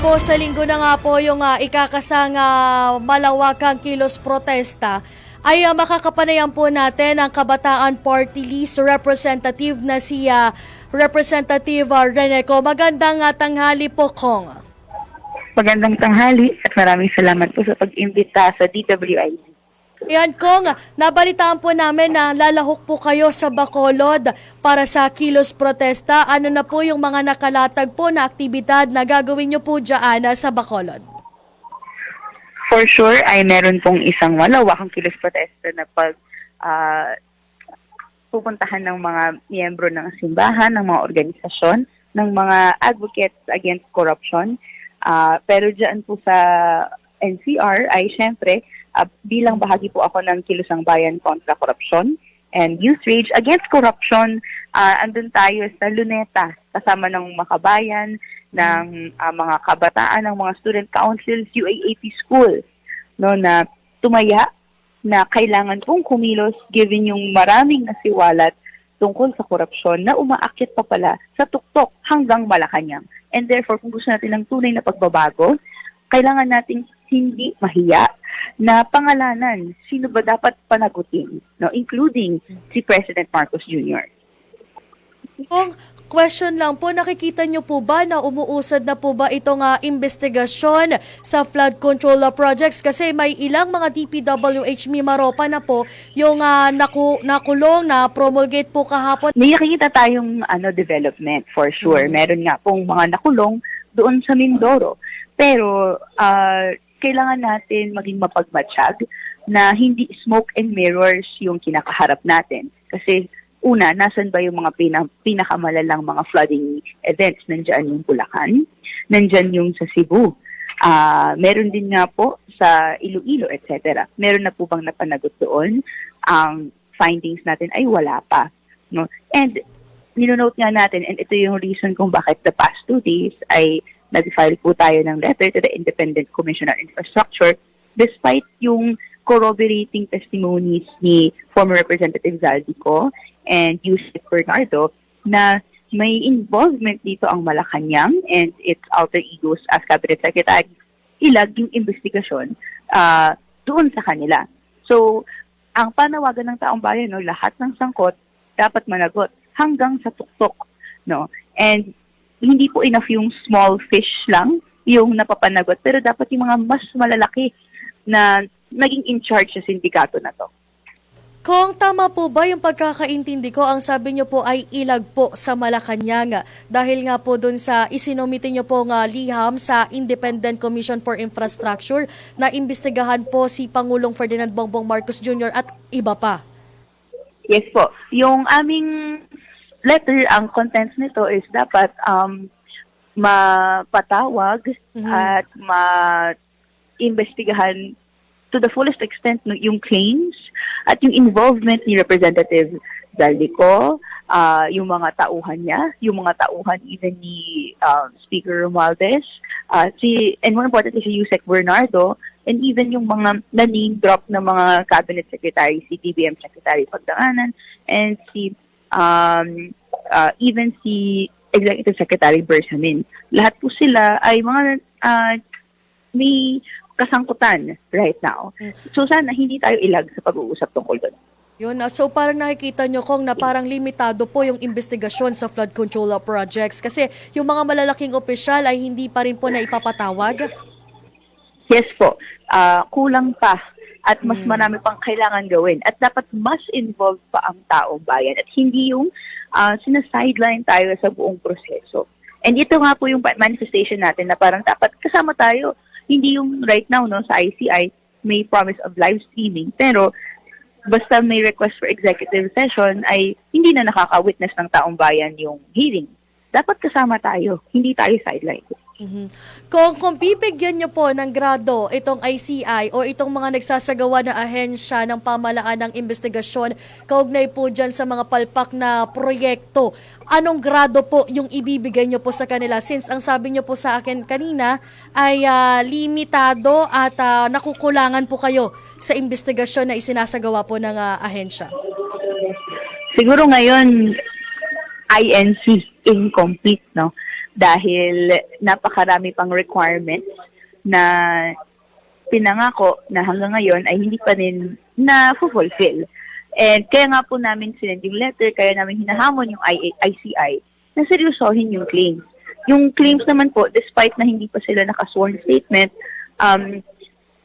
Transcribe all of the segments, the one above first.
po sa linggo na nga po yung ah, ikakasang ah, malawakang kilos protesta ay ah, makakapanayan po natin ang Kabataan Party List representative na si ah, Representative Reneco. Magandang ah, tanghali po, Kong. Magandang tanghali at maraming salamat po sa pag-imbita sa DWIC. Yan, Kong, nabalitaan po namin na lalahok po kayo sa Bacolod para sa kilos protesta. Ano na po yung mga nakalatag po na aktibidad na gagawin nyo po dyan ah, sa Bacolod? For sure ay meron pong isang malawakang kilos protesta na pag ah, pupuntahan ng mga miyembro ng simbahan, ng mga organisasyon, ng mga advocates against corruption. Ah, pero dyan po sa NCR ay syempre ah, bilang bahagi po ako ng Kilusang Bayan kontra Korupsyon and Youth Rage Against Corruption, ah, andun tayo sa Luneta kasama ng makabayan, ng ah, mga kabataan, ng mga student councils, UAAP school, no, na tumaya na kailangan pong kumilos given yung maraming nasiwalat tungkol sa korupsyon na umaakyat pa pala sa tuktok hanggang Malacanang. And therefore, kung gusto natin ng tunay na pagbabago, kailangan nating hindi mahiya na pangalanan sino ba dapat panagutin, no? including si President Marcos Jr. Kung question lang po, nakikita nyo po ba na umuusad na po ba itong ah, investigasyon sa flood control ah, projects? Kasi may ilang mga DPWH Mimaropa na po yung ah, naku, nakulong na promulgate po kahapon. May nakikita tayong ano development for sure. Meron nga pong mga nakulong doon sa Mindoro. Pero ah, kailangan natin maging mapagmatsyag na hindi smoke and mirrors yung kinakaharap natin. Kasi una, nasan ba yung mga pina, pinakamalalang mga flooding events? Nandyan yung Bulacan, nandyan yung sa Cebu. Ah, meron din nga po sa Iloilo, etc. Meron na po bang napanagot doon? Ang findings natin ay wala pa. No? And ninonote nga natin, and ito yung reason kung bakit the past two days ay nag-file po tayo ng letter to the Independent Commission on Infrastructure despite yung corroborating testimonies ni former Representative Zaldico and Yusef Bernardo na may involvement dito ang Malacanang and its alter egos as Cabinet Secretary ilag yung investigasyon ah, doon sa kanila. So, ang panawagan ng taong bayan, no, lahat ng sangkot dapat managot hanggang sa tuktok. No? And hindi po enough yung small fish lang yung napapanagot, pero dapat yung mga mas malalaki na naging in charge sa sindikato na to. Kung tama po ba yung pagkakaintindi ko, ang sabi niyo po ay ilag po sa Malacanang dahil nga po dun sa isinomite niyo po nga liham sa Independent Commission for Infrastructure na imbestigahan po si Pangulong Ferdinand Bongbong Marcos Jr. at iba pa. Yes po. Yung aming letter, ang contents nito is dapat um, mapatawag Mhm. at ma-investigahan to the fullest extent no, yung claims at yung involvement ni Representative Zaldico, ah, yung mga tauhan niya, yung mga tauhan even ni um, Speaker Romualdez, ah, si, and more importantly si Yusek Bernardo, and even yung mga na-name drop na mga cabinet secretary, si DBM Secretary Pagdanganan, and si um, uh, even si Executive Secretary Bersamin. Lahat po sila ay mga uh, may kasangkutan right now. So sana hindi tayo ilag sa pag-uusap tungkol doon. Yun, ah, so parang nakikita nyo kong na parang limitado po yung investigasyon sa flood control projects kasi yung mga malalaking opisyal ay hindi pa rin po na ipapatawag. Yes po, ah, kulang pa at mas marami pang kailangan gawin at dapat mas involved pa ang taong bayan at hindi yung uh, sinasideline tayo sa buong proseso. And ito nga po yung manifestation natin na parang dapat kasama tayo. Hindi yung right now no sa ICI may promise of live streaming pero basta may request for executive session ay hindi na nakaka-witness ng taong bayan yung hearing. Dapat kasama tayo, hindi tayo sideline. Mhm. Kung, kung bibigyan nyo po ng grado itong ICI o itong mga nagsasagawa na ahensya ng pamalaan ng investigasyon kaugnay po dyan sa mga palpak na proyekto, anong grado po yung ibibigay nyo po sa kanila? Since ang sabi nyo po sa akin kanina ay ah, limitado at ah, nakukulangan po kayo sa investigasyon na isinasagawa po ng ah, ahensya. Siguro ngayon, INC, incomplete, no? Dahil napakarami pang requirements na pinangako na hanggang ngayon ay hindi pa rin na fulfill. And kaya nga po namin sinend yung letter, kaya namin hinahamon yung ICI na seryosohin yung claims. Yung claims naman po, despite na hindi pa sila nakasworn statement, um,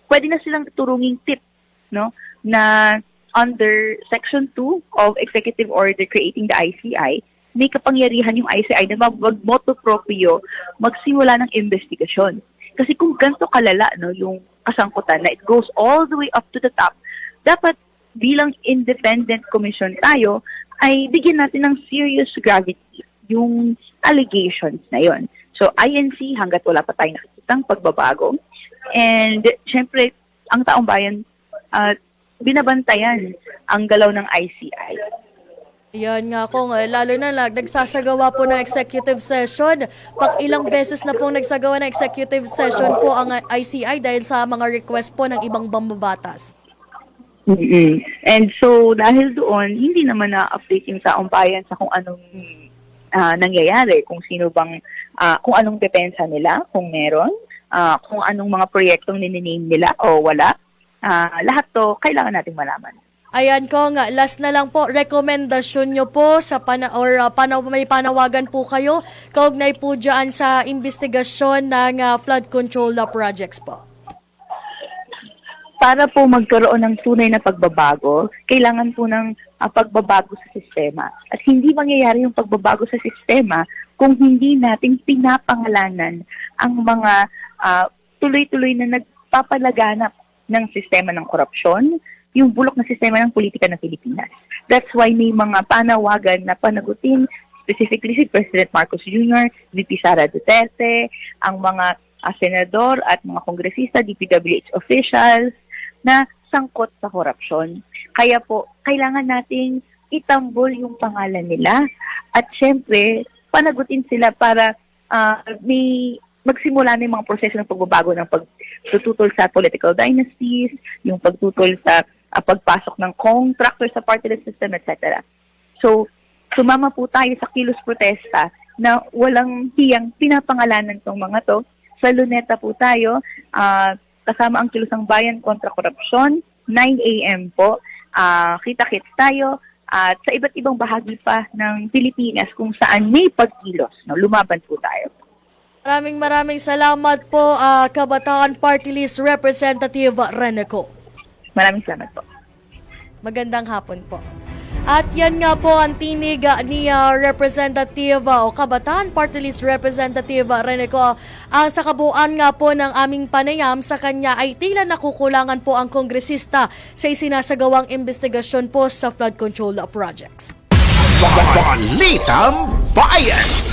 pwede na silang turunging tip no na under section 2 of executive order creating the ICI may kapangyarihan yung ICI na mag moto proprio magsimula ng investigasyon. Kasi kung ganito kalala no yung kasangkutan na it goes all the way up to the top dapat bilang independent commission tayo ay bigyan natin ng serious gravity yung allegations na yon so INC hanggat wala pa tayong nakikitang pagbabago. And syempre, ang taong bayan, uh, binabantayan ang galaw ng ICI. Yan nga kung eh, lalo na lag, nagsasagawa po ng executive session. Pak ilang beses na pong nagsagawa ng executive session po ang uh, ICI dahil sa mga request po ng ibang bambabatas. mm And so, dahil doon, hindi naman na-update yung taong bayan sa kung anong ah, nangyayari, kung sino bang, ah, kung anong depensa nila, kung meron, ah, kung anong mga proyektong nininame nila o wala. Ah, lahat to, kailangan nating malaman. Ayan ko nga, last na lang po, rekomendasyon nyo po sa pana or uh, pana- may panawagan po kayo kaugnay po dyan sa investigasyon ng uh, flood control uh, projects po. para po magkaroon ng tunay na pagbabago, kailangan po ng ah, pagbabago sa sistema. At hindi mangyayari yung pagbabago sa sistema kung hindi natin pinapangalanan ang mga ah, tuloy-tuloy na nagpapalaganap ng sistema ng korupsyon, yung bulok na sistema ng politika ng Pilipinas. That's why may mga panawagan na panagutin specifically si President Marcos Jr., VP Sara Duterte, ang mga ah, senador at mga kongresista, DPWH officials, na sangkot sa korupsyon. Kaya po, kailangan nating itambol yung pangalan nila at syempre, panagutin sila para ah, may magsimula na yung mga proseso ng pagbabago ng pagtututol sa political dynasties, yung pagtutol sa ah, pagpasok ng contractor sa party list system, etc. So, sumama po tayo sa kilos protesta na walang hiyang pinapangalanan tong mga to. Sa Luneta po tayo, ah, kasama ang Kilusang Bayan kontra Korupsyon, 9 a.m. po. Ah, kita-kits tayo at sa iba't ibang bahagi pa ng Pilipinas kung saan may pagkilos. No? Lumaban po tayo. Maraming maraming salamat po, ah, Kabataan Party List Representative Reneco. Maraming salamat po. Magandang hapon po. At yan nga po ang tinig ah, ni ah, Representative ah, o Kabataan Party List Representative Reneco. Ang sa kabuuan nga po ng aming panayam sa kanya ay tila nakukulangan po ang kongresista sa isinasagawang investigasyon po sa flood control projects. Balitang Bayan!